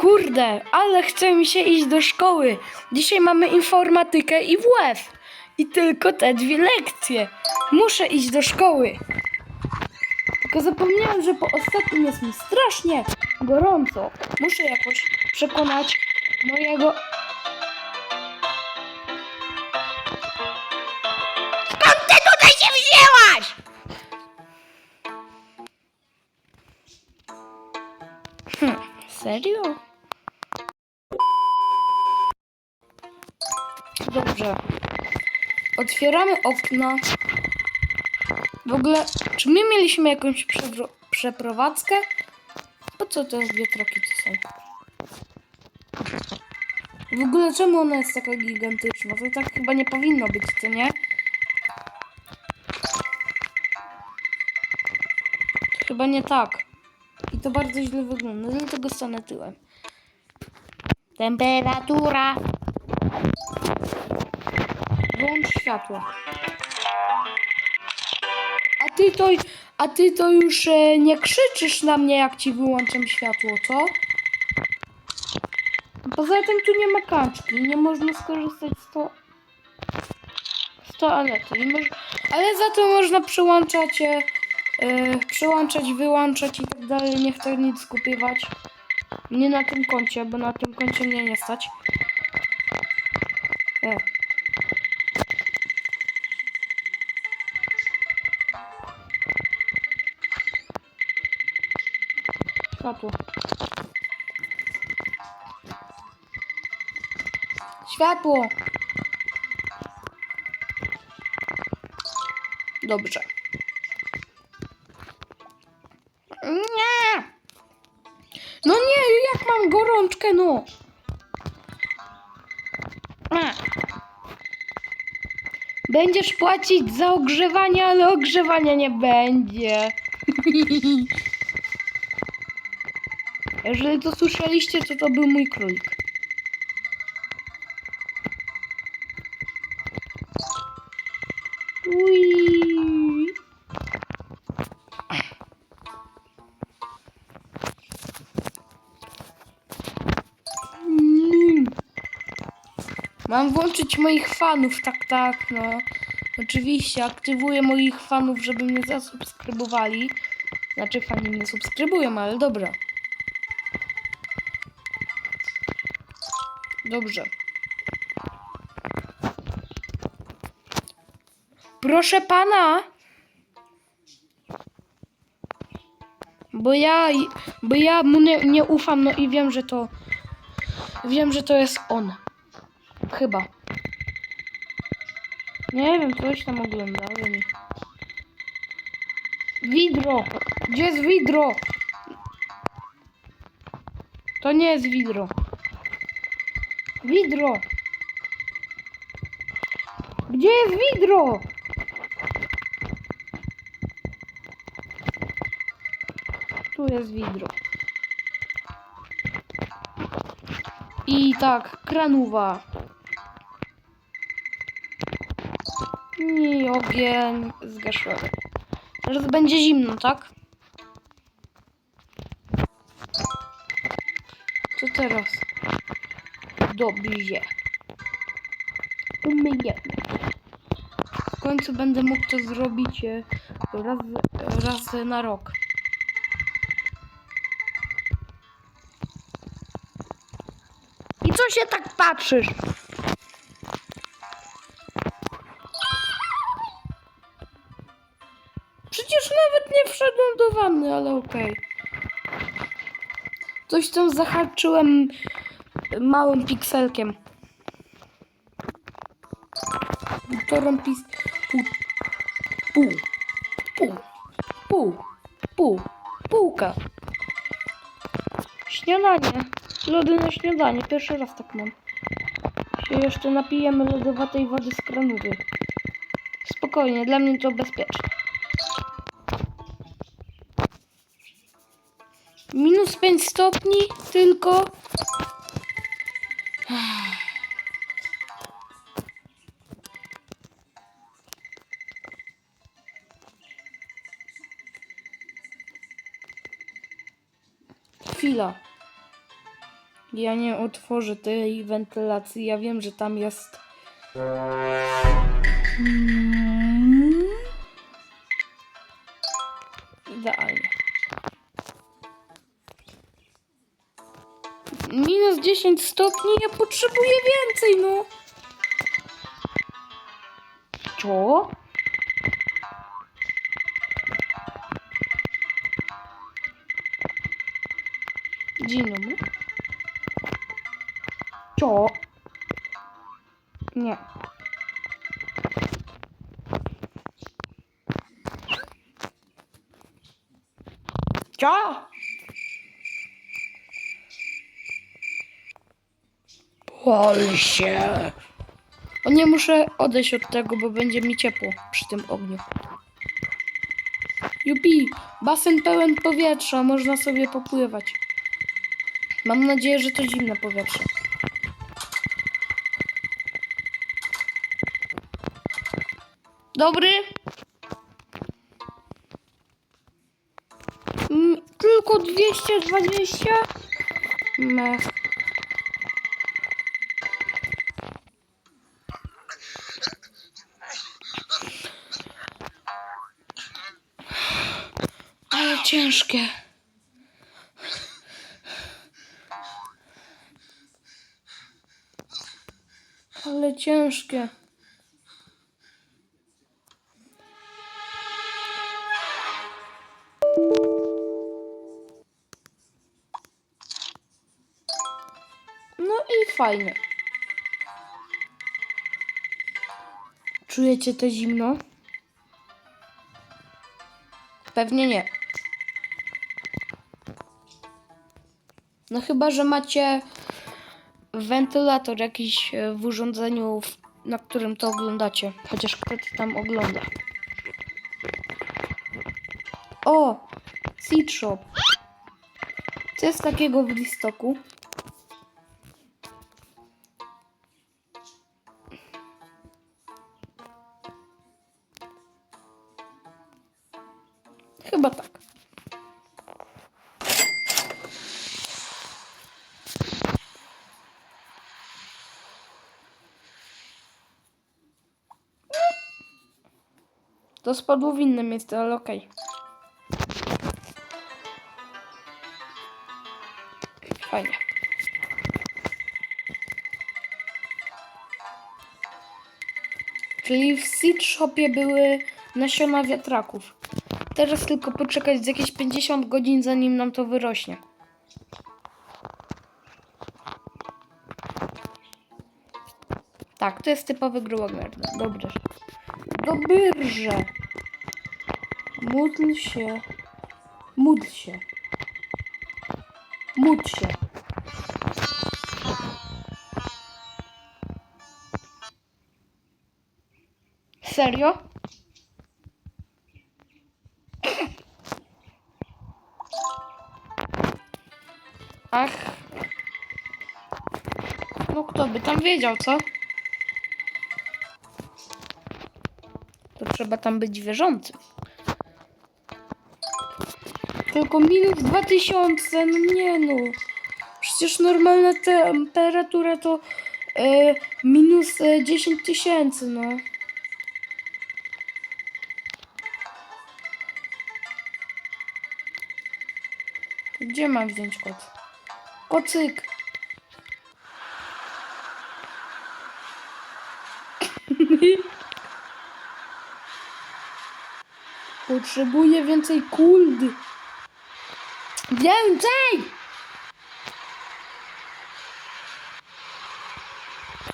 kurde, ale chce mi się iść do szkoły. Dzisiaj mamy informatykę i WF. I tylko te dwie lekcje. Muszę iść do szkoły. Tylko zapomniałem, że po ostatnim jest mi strasznie gorąco. Muszę jakoś przekonać mojego... Skąd ty tutaj się wzięłaś? Serio? Dobrze. Otwieramy okna. W ogóle, czy my mieliśmy jakąś przeprowadzkę? Po co te wiatraki to są? W ogóle czemu ona jest taka gigantyczna? To tak chyba nie powinno być, co nie? To chyba nie tak. I to bardzo źle wygląda, dlatego stanę tyłem. Temperatura. Włącz światło. A ty to, a ty to już e, nie krzyczysz na mnie, jak ci wyłączam światło, co? Poza tym tu nie ma kaczki, nie można skorzystać z to... z toalety. Moż... Ale za to można przyłączać, e, e, przyłączać, wyłączać i tak dalej, nie chcę nic skupywać. Nie na tym koncie, bo na tym koncie mnie nie stać. Światło. Światło. Dobrze. Nie. No nie, jak mam gorączkę, no. Będziesz płacić za ogrzewanie, ale ogrzewania nie będzie. Jeżeli to słyszeliście, to to był mój królik. Mm. Mam włączyć moich fanów, tak, tak, no. Oczywiście, aktywuję moich fanów, żeby mnie zasubskrybowali. Znaczy, fani mnie subskrybują, ale dobra. Dobrze. Proszę pana. Bo ja, bo ja mu nie, nie ufam, no i wiem, że to. Wiem, że to jest on. Chyba. Nie wiem, coś tam ogląda, ale nie. Widro! Gdzie jest widro? To nie jest widro. Widro! Gdzie jest widro? Tu jest widro. I tak, kranuwa. I ogień zgaszony. Teraz będzie zimno, tak? Co teraz? Dobrze. Umyjemy. W końcu będę mógł to zrobić e, raz, raz na rok. I co się tak patrzysz? Przecież nawet nie wszedłem do wanny, ale okej. Coś tam zahaczyłem małym pikselkiem. Półtorą pis... Pół... Pół. Pół. Pół. Pół. Półka. Śniadanie. Lody na śniadanie. Pierwszy raz tak mam. Się jeszcze napijemy lodowatej wody z kranowy. Spokojnie, dla mnie to bezpieczne. Minus 5 stopni tylko. Chwila. Ja nie otworzę tej wentylacji. Ja wiem, że tam jest. Mm. Idealnie. Minus 10 stopni, ja potrzebuję więcej, no. Co? Dzień dobry. Co? Nie. Co? Pal się. O nie muszę odejść od tego, bo będzie mi ciepło przy tym ogniu. Jupi, basen pełen powietrza, można sobie popływać. Mam nadzieję, że to zimne powietrze. Dobry? Mm, tylko 220? Mech. Ale ciężkie. Ale ciężkie. No i fajnie. Czujecie to zimno? Pewnie nie. No chyba, że macie wentylator jakiś e, w urządzeniu, na którym to oglądacie. Chociaż kto to tam ogląda. O! Seed Shop. Co jest takiego w listoku? Chyba tak. To spadło w inne miejsce, ale okej. Fajnie. Czyli w seed shopie były nasiona wiatraków. Teraz tylko poczekać z jakieś 50 godzin, zanim nam to wyrośnie. Tak, to jest typowy grubogard. Dobrze. Dobrze. Módl się. Módl się. Módl się. Serio? Ach. No kto by tam wiedział, co? To trzeba tam być wierzącym. Tylko minus 2000, no nie no. Przecież normalna temperatura to e, minus e, 10 tysięcy, no. Gdzie mam wziąć kot? Kocyk. Potrzebuję więcej kuld. Więcej!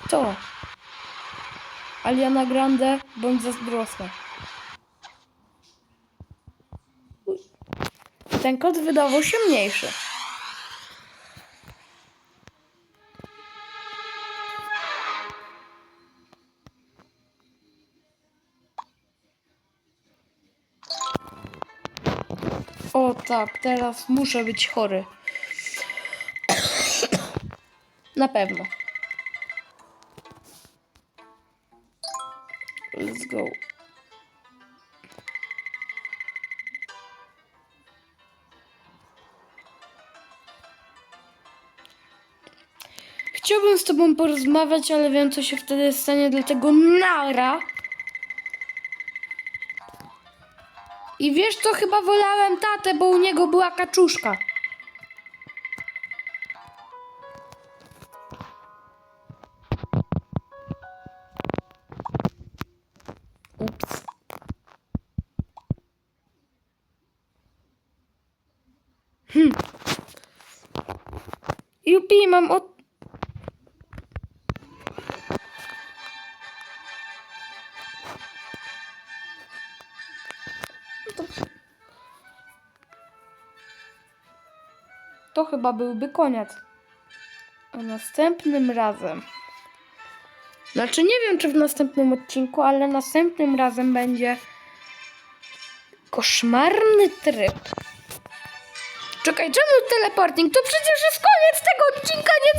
Co? Aliana Grande, bądź zazdrosna. Ten kot wydawał się mniejszy. O tak, teraz muszę być chory. Na pewno. Let's go. Chciałbym z tobą porozmawiać, ale wiem, co się wtedy stanie, dlatego nara. I wiesz co, chyba wolałem tatę, bo u niego była kaczuszka. Ups. Hmm. Jupi, mam od... To... chyba byłby koniec. A następnym razem... Znaczy nie wiem, czy w następnym odcinku, ale następnym razem będzie koszmarny tryb. Czekaj, czemu teleporting? To przecież jest koniec tego odcinka, nie